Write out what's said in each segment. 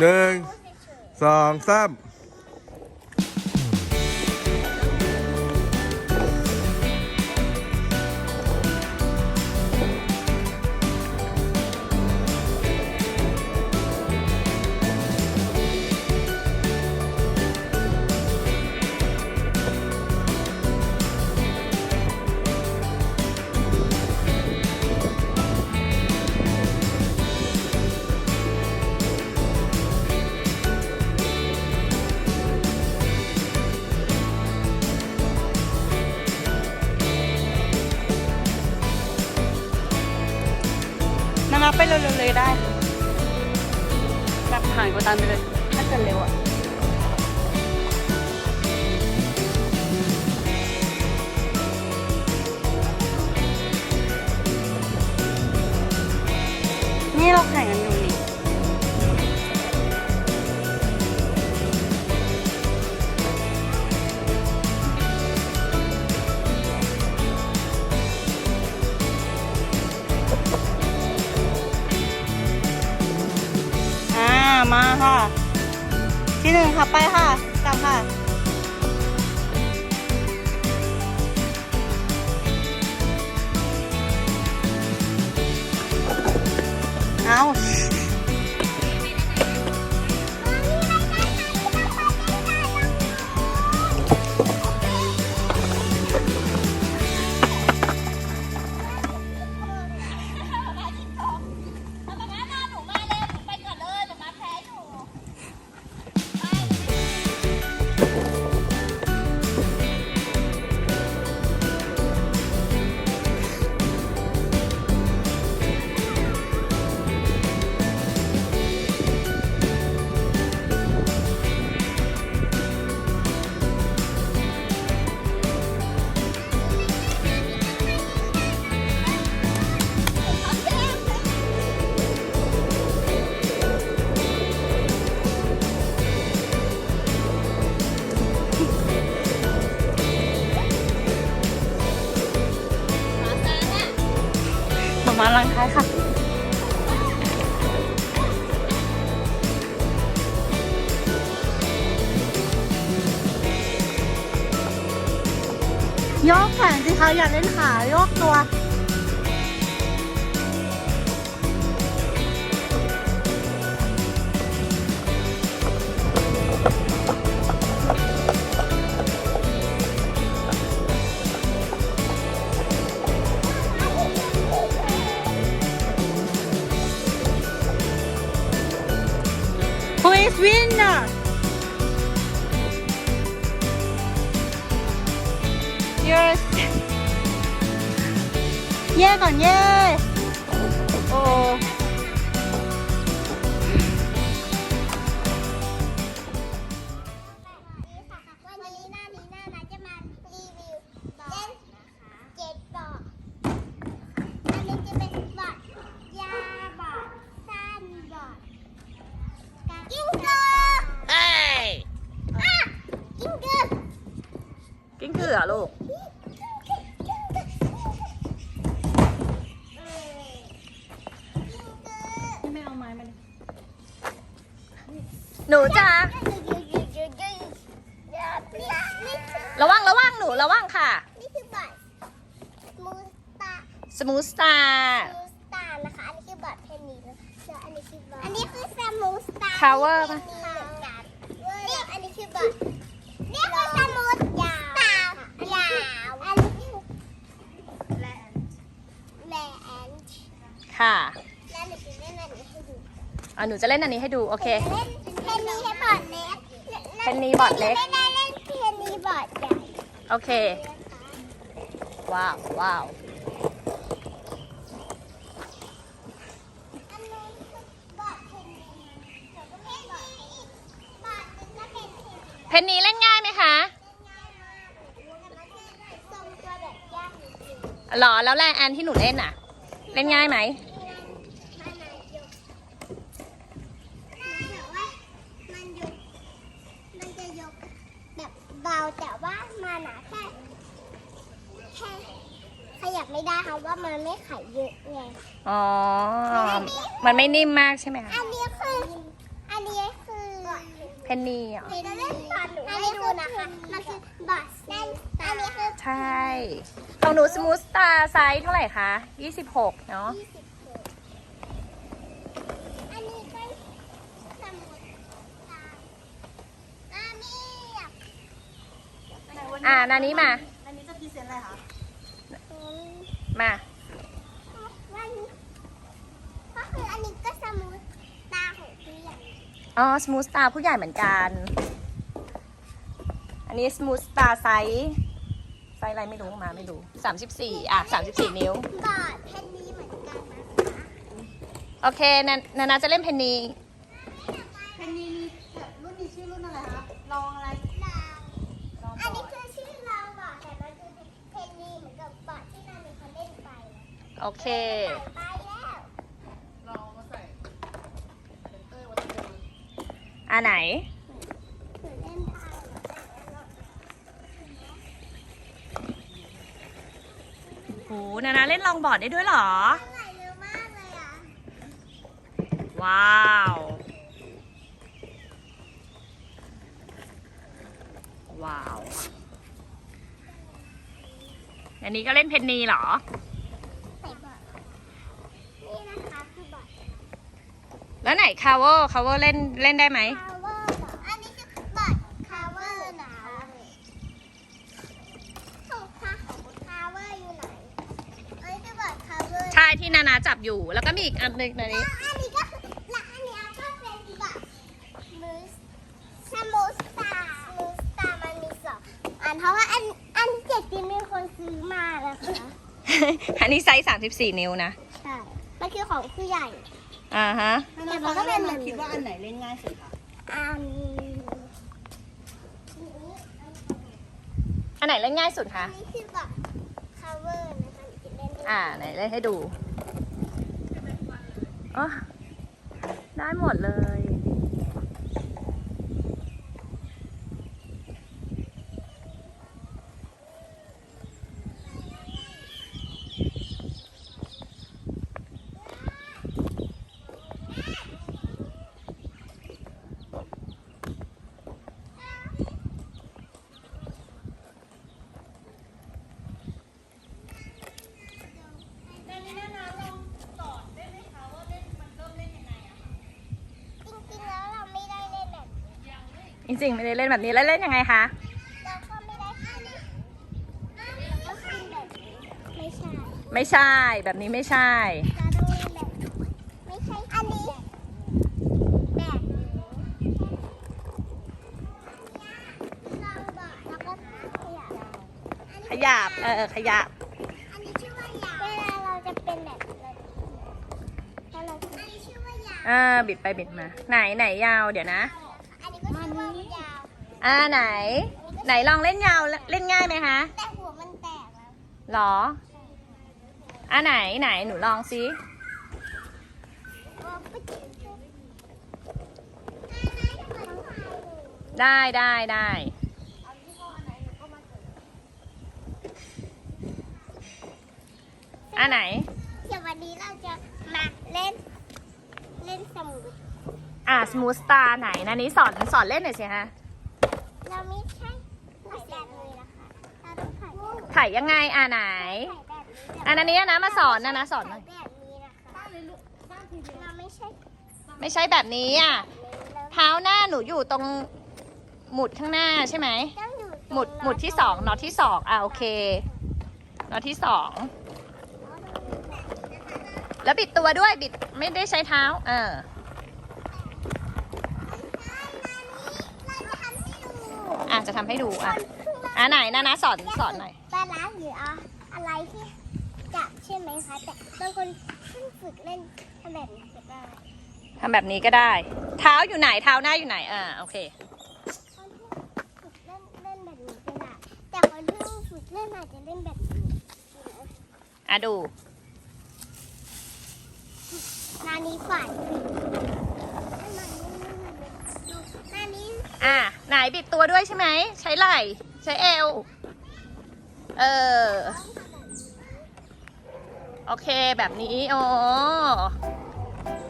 หนึ่งสองสาม เร็วๆเลยได้แบบผ่านกวาตันไปเลยถ้าเกิดเร็วอะ ค่ะ ไปค่ะ ยกแขนสิคะอย่าเล่นขาโยกตัว Who is winner? เย่ก่อนเย่โอ้วันนี้หน้านี้หน้านะจะมารีวิวเล่นเจ็ดบอร์ดอันนี้จะเป็นบอร์ดยาวบอร์ดสั้นบอร์ดกิ้งกือเอ้ยอะกิ้งกือกิ้งกือเหรอลูก ไม่เอาไม้มาเลย หนูจ้า นี่คือ ระวังระวังหนูระวังค่ะ นี่คือบอร์ดมูสตา สมูสตาร์ มูสตาร์นะคะ อันนี้คือบอร์ดเพนนีนะแล้วอันนี้คือบอร์ดอันนี้คือสมูสตาร์ทาวเวอร์เพปะนนีเหมือนกันนี่อันนี้คือบอร์ดนี่คือสมูสยาว ยาว อันนี้คือแลนแลนด์ค่ะแล้วหนูจะเล่นอันนี้ให้ดูอะหนูจะเล่นอันนี้ให้ดู โอเค เล่นเพนนีให้บอร์ดเล็กเพนนีบอร์ดเล็ก ไม่ได้เล่นเพนนีบอร์ดใหญ่ โอเค ว้าวว้าว อันนู้นคือบอร์ดเพนนีเดี๋ยวก็เพนนีอีกบอร์ดหนึงก็เป็นเพนนี เพนนีเล่นง่ายไหมคะ ทรงตัวแบบยากจริง หรอแล้วแรงแอนที่หนูเล่นอะ เล่นง่ายไหมๆมันนายกแต่ว่ามันยกมันจะยกแบบเบาแต่ว่ามันหนาแค่แค่ขยับไม่ได้เพราะว่ามันไม่ไขเยอะไงอ๋อ มันไม่นิ่มมากใช่ไหมคะ อันนี้คืออันนี้ เพนนีเหรอเดี๋ยวเล่นตอนหนูให้ดูนะคะมันคือบอสนั่นอันนี้คือใช่ของหนูสมูทตาไซส์เท่าไหร่คะ26 เนาะอ่านานี้มาอันนี้จะพรีเซนต์อะไรคะมา วันก็คืออันนี้ก็สมุดตาของพี่ใหญ่ อ๋อสมูทตาผู้ใหญ่เหมือนกัน อันนี้สมูทตาไซส์ไซส์อะไรไม่รู้มาไม่รู้34อะ34นิ้ว บอดเพนนีเหมือนกันนะคะโอเคนานานาจะเล่นเพนนี เพนนีมีแบบรุ่นนี้ชื่อรุ่นอะไรคะลองอะไรลาว ลองอันบนี้อร์ดคือชื่อลาวบอดแต่มันคือเพนนีเหมือนกับบอดที่นามีเขาเล่นไปโอเค ไปแล้ว ลองมาใส่เซนเตอร์วัตถุ อ่าไหนหูนไปโห นานาเล่นลองบอร์ดได้ด้วยเหรอ ว้าว ว้าว อันนี้ก็เล่นเพนนีเหรอ ใส่บอดนี่นะคะคือบอด แล้วไหนคา v ว r คา v ว r เล่นเล่นได้ไหมคาเวอร์บอดอันนี้คือบอดคาเวอร์นะของคาของคาเวอร์อยู่ไหนอันนี้คือบอดคาเวอร์ใช่ที่นานาจับอยู่ แล้วก็มีอีกอันหนึงในนี้ อันนี้ก็คือและอันนี้ก็เป็นแบบมูสสมูสตาร์มูสตาร์มันมีสองอันเพราะว่าอันอันเจ็ดที่มีคนซื้อมานะคะอันนี้ไซส์34 นิ้วนะ ใช่มันคือของผู้ใหญ่ อ่าฮะ แต่มันก็เป็นเหมือนคิดว่าอันไหนเล่นง่ายสุดคะอันอันไหนเล่นง่ายสุดคะ นี้คือแบบ cover นะคะหนูจะเล่นด้วยอ่าไหนเล่นให้ดูอ๋อได้หมดเลย จริงๆแล้วเราไม่ได้เล่นแบบ จริงๆไม่ได้เล่นแบบนี้แล้วเล่นยังไงคะเราก็ไม่ได้ขึ้นเราก็ขึ้นแบบนี้ไม่ใช่ไม่ใช่แบบนี้ไม่ใช่ เราต้องเล่นแบบไม่ใช่อันนี้แบบนี้ลองบอกแล้วก็ขยับขยับเออขยับอันนี้ชื่อว่ายาวเวลาเราจะเป็นแบบนี้ถ้าเราอันนี้ชื่อว่ายาวอ่าบิดไปบิดมา ไหนไหนยาวเดี๋ยวนะอันนี้ก็ชื่อว่ายาว อ่าไหน ไหนลองเล่นยาวเล่นง่ายไหมคะแต่หัวมันแตกแล้วหรออ่าไหนไหนหนูลองซิว่าปึ๊ดได้ได้ได้อ่าไหนเดี๋ยววันนี้เราจะมาเล่น เล่นสมุดอ่าสมูทตาไหนนะนี้สอนสอนเล่นหน่อยสิฮะ เราไม่ใช่ถ่ายแบบเลยนะคะเราต้องถ่ายแบบถ่ายยังไงอ่าไหน ถ่ายแบบนี้อันนี้นะมาสอนนะนะสอนหน่อยถ่ายแบบนี้นะคะเราไม่ใช่ไม่ใช่แบบนี้อะเรเท้าหน้าหนูอยู่ตรงหมุดข้างหน้าใช่ไหม ต้องอยู่ตรงหมุดหมุดที่สองน็อตที่สองอะโอเคน็อตที่สองแล้วบิดตัวด้วยบิดไม่ได้ใช้เท้า เออ เรา จะทำให้ดูอะจะทำให้ดูอะอะไหนนะนะสอนสอนหน่อยปลาร้าหรืออะอะไรที่จับใช่ไหมคะแต่บางคนเพิ่งฝึกเล่นทำแบบนี้ก็ได้ทำแบบนี้ก็ได้ เท้าอยู่ไหนเท้าหน้าอยู่ไหนอ่าโอเคคนที่ฝึกเล่นเล่นแบบนี้ก็ได้แต่คนที่ฝึกเล่นอาจจะเล่นแบบนี้อะดูนานี้ฝันนา อะไหนบิดตัวด้วยใช่ไหม ใช้ไหล่ ใช้เอว เออ โอเคแบบนี้โอ้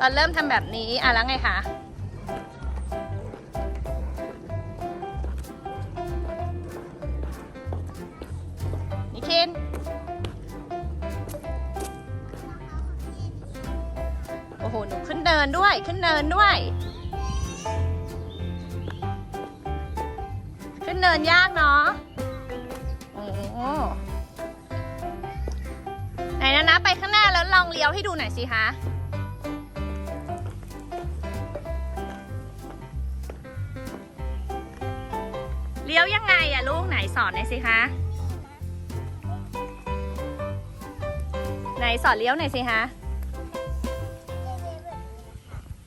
ตอนเริ่มทำแบบนี้ อะแล้วไงคะนิเคนโอ้โห หนูขึ้นเนินด้วย ขึ้นเนินด้วย ขึ้นเนินยากเนาะโอ้โหไหนนะนะไปข้างหน้าแล้วลองเลี้ยวให้ดูหน่อยสิคะเลี้ยวยังไงอะลูกไหนสอนหน่อยสิคะไหนสอนเลี้ยวหน่อยสิคะ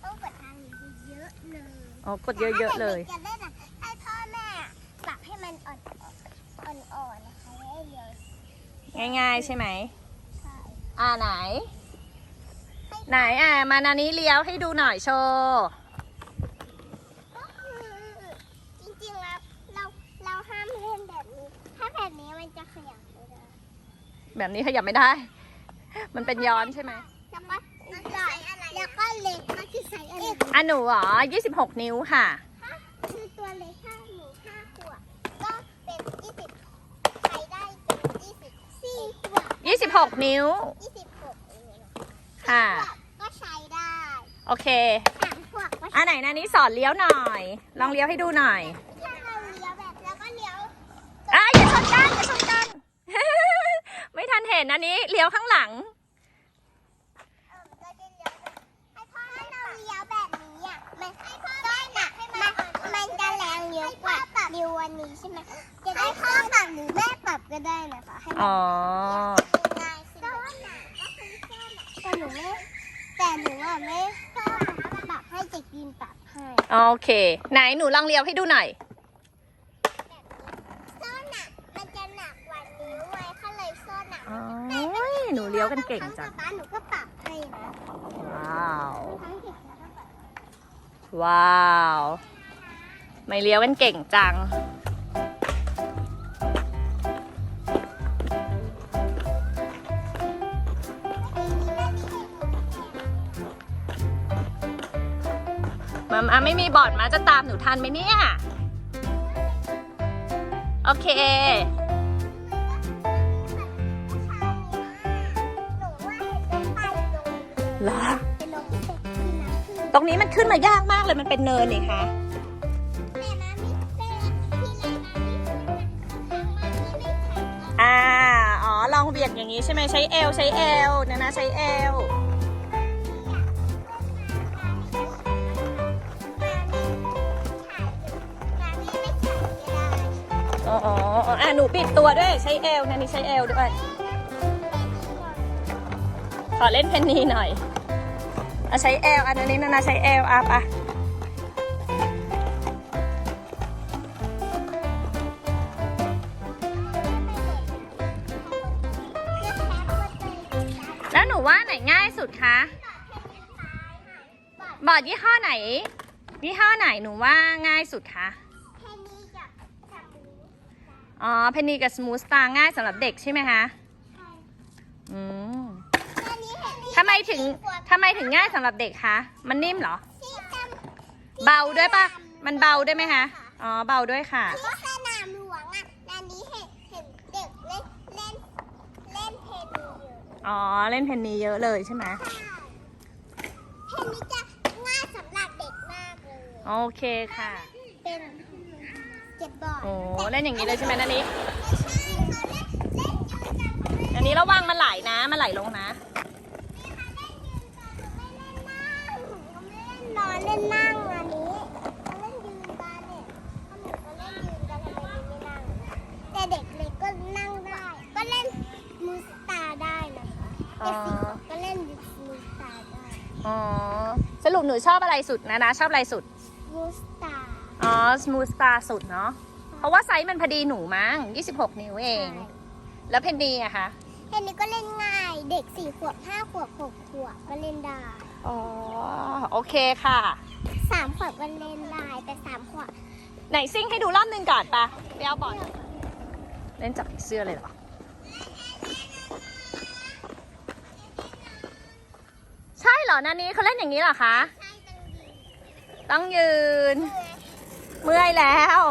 ต้องกดทางนี้เยอะเลยอ๋อกดเยอะๆเลยจะได้แบบให้พ่อแม่ปรับให้มันอ่อนๆ อ่อนๆนะคะแล้วให้เร็วง่ายๆใช่ไหมใช่อ่าไหน ไหนอะมานานี้เลี้ยวให้ดูหน่อยโชว์ก็คือจริงๆแล้วเราเราห้ามเล่นแบบนี้ ถ้าแบบนี้มันจะขยับไม่ได้แบบนี้ขยับไม่ได้ มันเป็นย้อนใช่ไหมแล้วก็แล้วก็เล็กก็คือใช้อะไรอะหนูเหรอ26 นิ้วค่ะ คือตัวเล็กห้าหนูห้าขวบก็เป็นยี่สิบใช้ได้จนยี่สิบสี่ขว บ26นิ้ว ยี่สิบหกเองค่ะขวบก็ใช้ได้โอเค สามขวบก็อะไหนนานี้สอนเลี้ยวหน่อย ลองเลี้ยวให้ดูหน่อยถ้าเราเลี้ยวแบบแล้วก็เลี้ยวอะอย่าชนกันอย่าชนกัน ไม่ทันเห็นอันนี้เลี้ยวข้างหลัง เออเราจะเลี้ยวแบบให้พ่อให้เราเลี้ยวแบบนี้อะมันให้พ่อได้น่ะมันมันจะแรงเยอะกว่าเลี้ยววันนี้ใช่ไหมจะได้พ่อปรับหรือแม่ปรับก็ได้นะคะให้มัน อ๋อง่ายขึ้น แต่หนูไม่แต่หนูอะไม่ชอบปรับให้เด็กยินปรับให้โอเค ไหนหนูลองเลี้ยวให้ดูหน่อยโซ่หนักมันจะหนักกว่านิ้วไว้ก็เลยโซ่หนักอ๋อหนูเลี้ยวกันเก่งจังป้าหนูก็ปรับให้นะว้าวทั้งเด็กแล้วก็ปรับ ว้าว ไม่เลี้ยวกันเก่งจัง มามาไม่มีบอร์ดมาจะตามหนูทันไหมเนี่ย โอเคหนูว่าเห็นเป็นป้ายตรงเหรอเป็นนกที่เป็นที่น้ำขึ้นตรงนี้มันขึ้นมายากมากเลยมันเป็นเนินนี่คะแต่น้ำไม่เป็นที่ไรน้ำไม่ขึ้นทางมาที่ไม่แข็งอ่า อ๋อ ลองเบี่ยงอย่างนี้ใช่ไหมใช้เอวใช้เอวนะนะใช้เอว อ๋ออะหนูปิดตัวด้วยใช้เอวนะนี่ใช้เอวด้วย ขอเล่นเพนนีหน่อยอะใช้เอวอันนี้นะนะใช้เอวอะปะแล้วหนูว่าไหนง่ายสุดคะบอร์ดยี่ห้อไหนยี่ห้อไหนหนูว่าง่ายสุดคะ อ๋อเพนนีกับสมูทสตาร์ง่ายสำหรับเด็กใช่ไหมคะอืมทำไมถึงทำไมถึงง่ายสำหรับเด็กคะ มันนิ่มเหรอ เบาด้วยปะมันเบาด้วยไหมคะ อ๋อ เบาด้วยค่ะ ที่สนามหลวงอะอันนี้เห็นเห็นเด็กเล่นเล่นเล่นเพนนีอยู่อ๋อ เล่นเพนนีเยอะเลยใช่ไหมเพนนีจะง่ายสำหรับเด็กมากเลย โอเคค่ะ เป็น เก็บบอร์ดโอ้เล่นอย่างนี้เลยใช่ไหมนันนี้ไม่ใช่เขาเล่นเล่นยืนกันเขาไม่อันนี้ระวังมันไหลนะ มันไหลลงนะนอนเล่นนั่งอันนี้เขาเล่นยืนกันเนี่ยถ้าหนูก็เล่นยืนกันทำไมหนูไม่นั่งแต่เด็กเล็กก็นั่งได้ ก็เล่นมูสตาร์ได้นะคะแต่สี่ขวบก็เล่นมูสตาร์ได้อ๋อสรุปหนูชอบอะไรสุดนะนะชอบอะไรสุดมูสตาร์อ๋อ สมูทสตาร์สุดเนาะ เพราะว่าไซส์มันพอดีหนูมั้ง 26 นิ้วเอง แล้วเพนนีอะคะเห็นนี้ก็เล่นง่าย เด็กสี่ขวบห้าขวบหกขวบก็เล่นได้ อ๋อ โอเคค่ะสามขวบก็เล่นได้ แต่สามขวบ ไหนซิ่งให้ดูรอบหนึ่งก่อนปะไปเอาบอลเล่นจับผีเสื้อเลยเหรอ ใช่เหรอนันนี้เขาเล่นอย่างนี้เหรอคะใช่จังดีต้องยืน เมื่อยแล้ว